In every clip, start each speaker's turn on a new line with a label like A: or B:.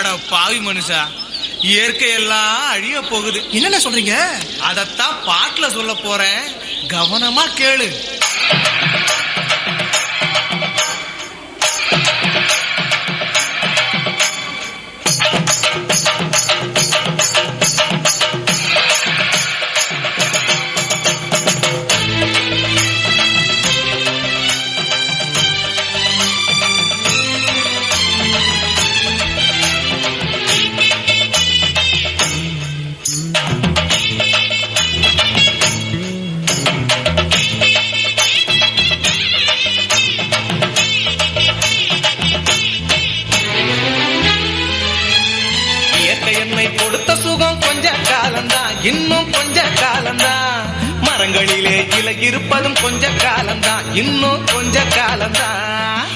A: அட பாவி மனுஷா. இயற்கை எல்லாம் அழிய போகுது.
B: என்னென்ன சொல்றீங்க?
A: அதத்தான் பாட்டுல சொல்ல போறேன். கவனமா கேளு. இன்னும் கொஞ்ச காலம்தான். மரங்களிலே இலை இருப்பதும் கொஞ்ச காலம்தான். இன்னும் கொஞ்ச காலம்தான்.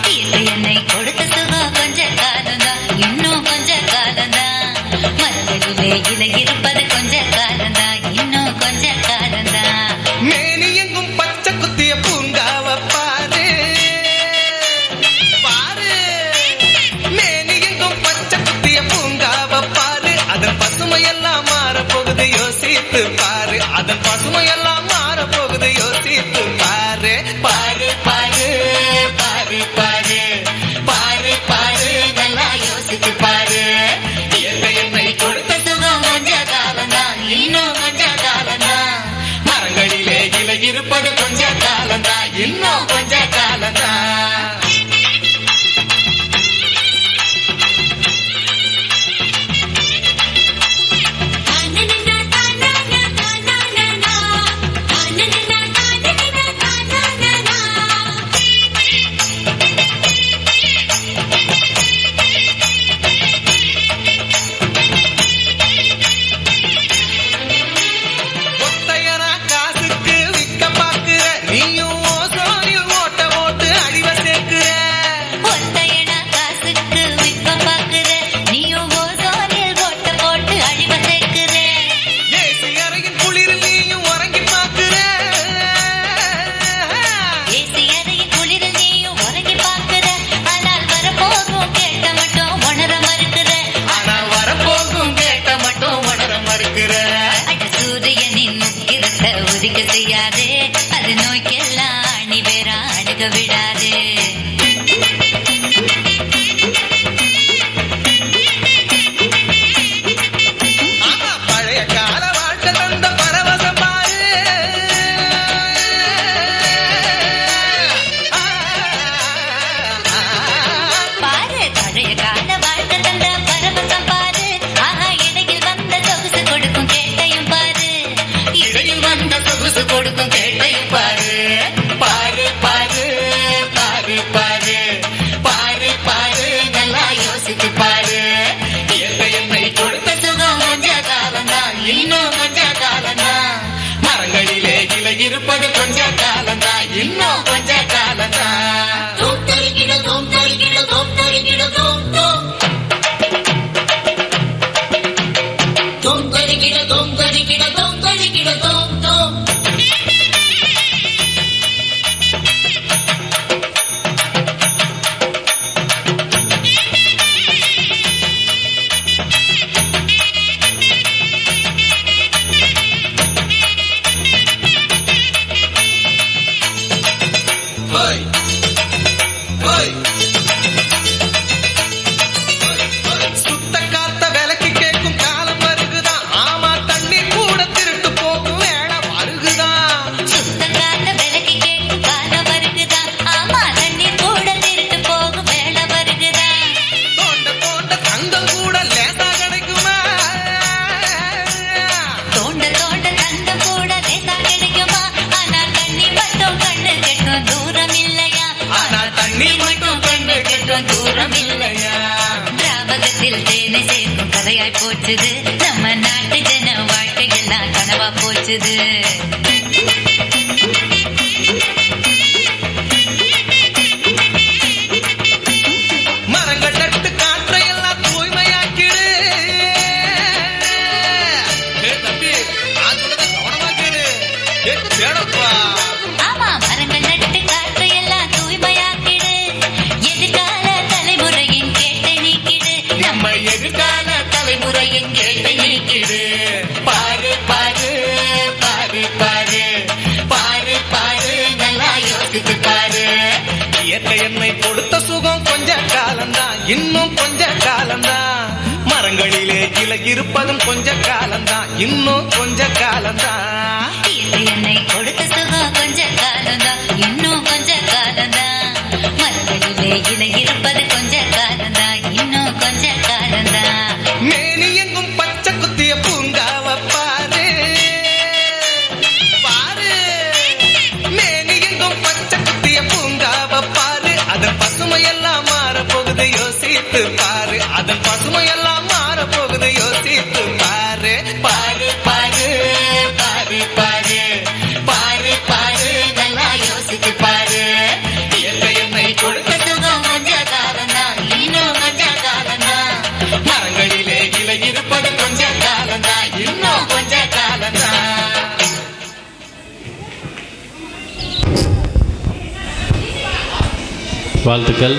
C: என்னை கொடுத்ததுவா கொஞ்ச காலம்தான். இன்னும் கொஞ்ச காலம்தான். மரங்களிலே இலை
A: யோசித்து பாரு. அதன் பசுமையெல்லாம் மாற போகுது யோசித்து பாரு. பாரு பாரு பாரு பாரு. பாரு பாரு. நல்லா யோசித்து பாரு. என்னை
C: கொடுத்ததும் கொஞ்ச காலம்தான் இன்னும் கொஞ்ச காலம்தான்
A: மரங்களிலே இலை இருப்பது கொஞ்ச காலம்தான் இன்னும் கொஞ்ச
C: மனச ஒதுக்க செய்யாதே. அது நோய்க்கெல்லாம் அணி பேர அணுக விடாதே.
A: பழைய கால வாழ்க்கை
C: கண்ணில் தேனை சேர்க்கும் கதையாய் போச்சுது நம்ம நாட்டு ஜன வாழ்க்கையெல்லாம் கனவா போச்சுது
A: இயற்கை என்னை கொடுத்த சுகம் கொஞ்ச காலம்தான். இன்னும் கொஞ்ச காலம்தான். மரங்களிலே இலை இருப்பதும் கொஞ்ச காலம்தான். இன்னும் கொஞ்ச காலம்தான்.
C: என்னை
A: யோசித்து பாரு. அதன் பசுமையெல்லாம் மாற போகுது யோசித்து பாரு.
D: பாரு பாரு பாரு பாரு. பாரு பாரு. நல்லா யோசித்து பாரு. என்னை கொடுத்த சுகம் கொஞ்ச இன்னும் கொஞ்ச காலம்தான் மரங்களிலே இலை இருப்பது கொஞ்ச காலம்தான் இன்னும் கொஞ்ச காலம்தான்
E: வாழ்த்துக்கள்.